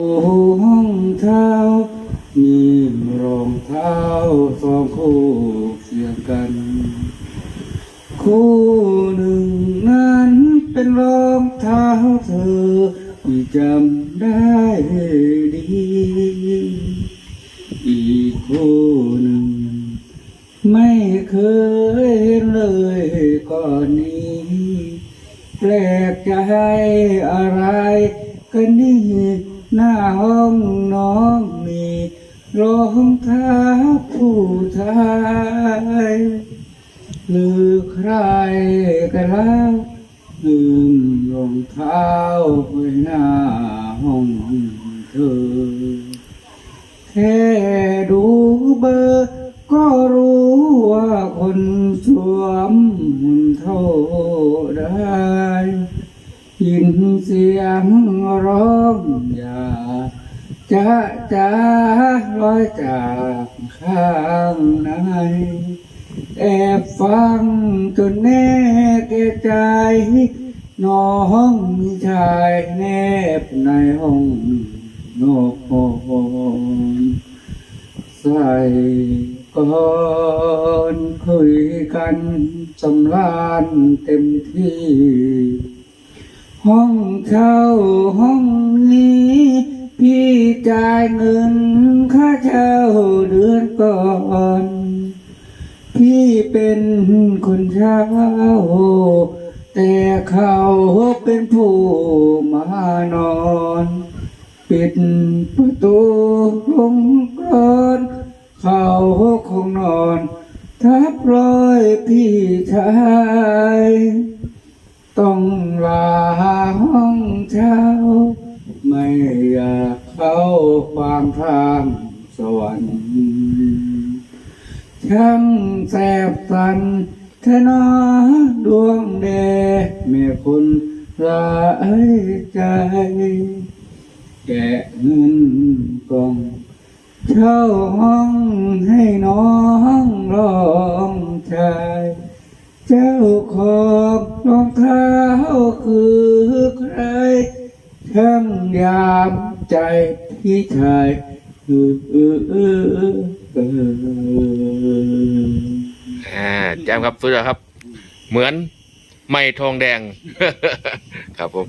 โอ้ห้องเท้า มีรองเท้าสองคู่เคียงกัน คู่หนึ่งนั้นเป็นรองเท้าเธอที่จำได้ดี อีกคู่หนึ่ง ไม่เคยเห็นเลยก่อนนี้ แปลกใจอะไรกันนี่ หน้าห้องน้องมีรองเท้าผู้ชายหรือใครกันแล้วลืมรองเท้าไว้หน้าห้องเธอแค่ดูเบอร์ ยินเสียงร้องอย่าจะจะลอยจากข้างในแอบฟังจนแน่แก่ใจ น้องชายแนบในห้องนอนใส่ก่อนคุยกันสำลานเต็มที่ ห้องเช่าห้องนี้ พี่จ่ายเงินค่าเช่าเดือนก่อน พี่เป็นคนเช่าแต่เขาเป็นผู้มานอนปิดประตูลงกรอนเขาคงนอน ทับรอยพี่ชาย ต้องลาห้องเช่าไม่อยากเข้าความทางสวรรค์ช่างแสบสันเทนาดวงแดแม่คนร้ายใจ แกะเงินกองเช่าห้องให้น้องรองชาย เจ้าของรองเท้าคือใครทั้งยามใจพี่ชายเออเออเออเอออ่าแจมครับสุดยอดครับ เหมือนไม่ทองแดง ครับผม